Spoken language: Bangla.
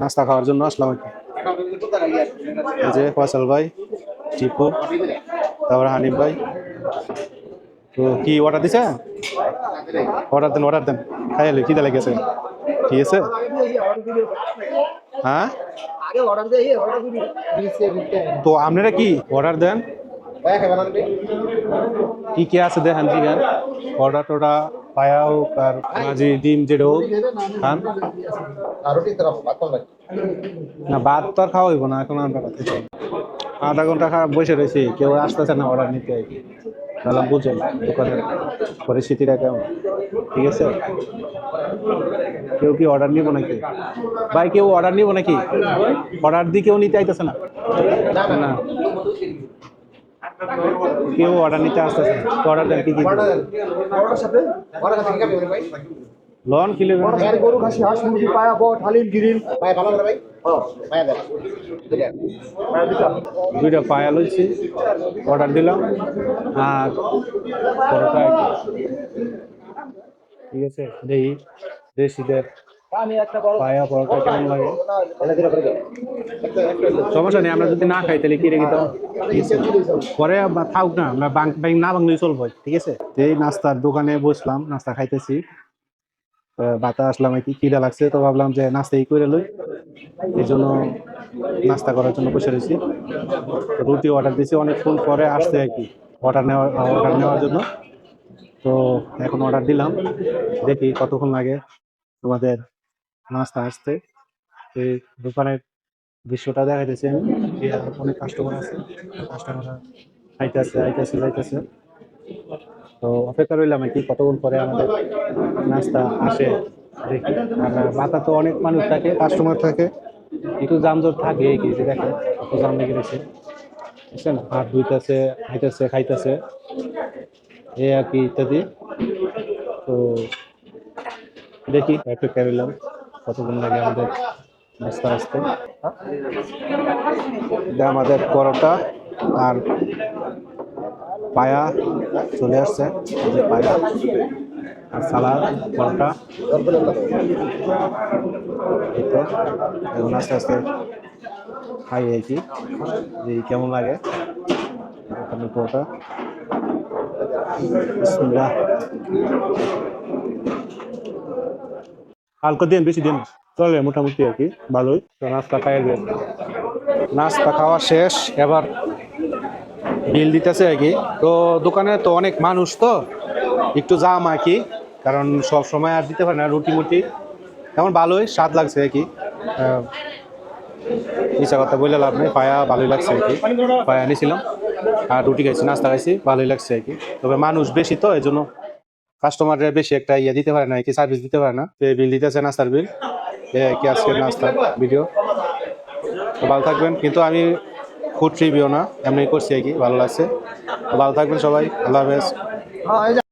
নাস্তা খাওয়ার জন্য আসলাম আর কি। এই যে ফয়সাল ভাই টিপু তারপরে হানিফ ভাই। তো কি অর্ডার দিছে? অর্ডার দেন অর্ডার দেন। খাই এলো খিদে লেগেছে। ঠিক আছে? হ্যাঁ? তো আপনারা কি অর্ডার দেন? ভাই কি কি আছে দেখেন চিকেন অর্ডার টোডা পায়া হোক আর মাঝি ডিম খান। না, ভাত তো আর খাওয়া না, এখন আধা ঘণ্টা খারাপ বসে কেউ আসতেছে না অর্ডার নিতে কি। পরিস্থিতিটা কেমন। ঠিক আছে? কেউ কি অর্ডার নিব নাকি? ভাই, কেউ অর্ডার নিব নাকি? অর্ডার দিয়ে কেউ নিতে আইতেছে না। কেউ অর্ডার নিতে আসতেছে অর্ডার দেন কি কি সাথে লন কিলো গরু খাসি হাঁস মুরগি পায়া বট হালিম গিরিল। ভাই ভালো করে ভাই? হ্যাঁ দুইটা পায়া লইছি। অর্ডার দিলাম। আর। ঠিক আছে দেখি দেশিদের করে সমস্যা নেই আমরা যদি না খাই তাহলে কি রেখে দাও ঠিক আছে। পরে থাকুক না আমরা বাং বাং না বাংলেই চলবো ঠিক আছে? তো এই নাস্তার দোকানে বসলাম নাস্তা খাইতেছি। তো বাতা আসলাম আর কি খিদা লাগছে তো ভাবলাম যে নাস্তাই করে লই। এই জন্য নাস্তা করার জন্য বসে রয়েছি। রুটি অর্ডার দিয়েছি অনেকক্ষণ পরে আসছে আর কি অর্ডার নেওয়ার অর্ডার নেওয়ার জন্য। তো এখন অর্ডার দিলাম দেখি কতক্ষণ লাগে তোমাদের নাস্তা আসতে এই দোকানের দৃশ্যটা দেখাইতেছি আমি। অনেক কাস্টমার আছে। কাস্টমাররা আইতেছে আইতেছে, যাইতেছে। তো অপেক্ষা রইলাম আর কি, কতক্ষণ পরে আমাদের নাস্তা আসে দেখি। আর মাথা তো অনেক মানুষ থাকে কাস্টমার থাকে। একটু যানজট থাকে এই যে দেখেন, কত জাম লেগে রয়েছে বুঝছেন? হাত ধুইতেছে, খাইতেছে খাইতেছে। এই আর কি ইত্যাদি। তো দেখি অপেক্ষা রইলাম কতক্ষণ লাগে আমাদের আসতে এটা আমাদের পরোটা আর পায়া চলে আসছে পায়া আর সালাদ, পরোটা। এখন আস্তে আস্তে খাই আর কি। যে কেমন লাগে? ওখানে পরোটা। বিসমিল্লাহ। হালকা দিন, বেশি দিন চলে, মোটামুটি আর কি, ভালোই। তো নাস্তা খাই দিয়ে। নাস্তা খাওয়া শেষ, এবার বিল দিতেছে আর কি। তো দোকানে তো অনেক মানুষ তো, একটু জাম আর কি, কারণ সব সময় আর দিতে পারে না, রুটি মুটি। তেমন ভালোই, স্বাদ লাগছে আর কি। মিশা কথা বললে লাভ নেই, পায়া ভালোই লাগছে আর কি। পায়া নিয়েছিলাম আর রুটি খাইছি, নাস্তা খাইছি, ভালোই লাগছে আর কি। তবে মানুষ বেশি তো এই জন্য কাস্টমাররা বেশি একটা ইয়ে দিতে পারে না কি সার্ভিস দিতে পারে না। তো বিল দিতেছে নাস্তার বিল কি আজকে নাস্তা ভিডিও ভালো থাকবেন। কিন্তু আমি ফুড রিভিউ না, এমনি করছি আর কি, ভালো লাগছে। ভালো থাকবেন সবাই। আল্লাহ হাফেজ। হ্যাঁ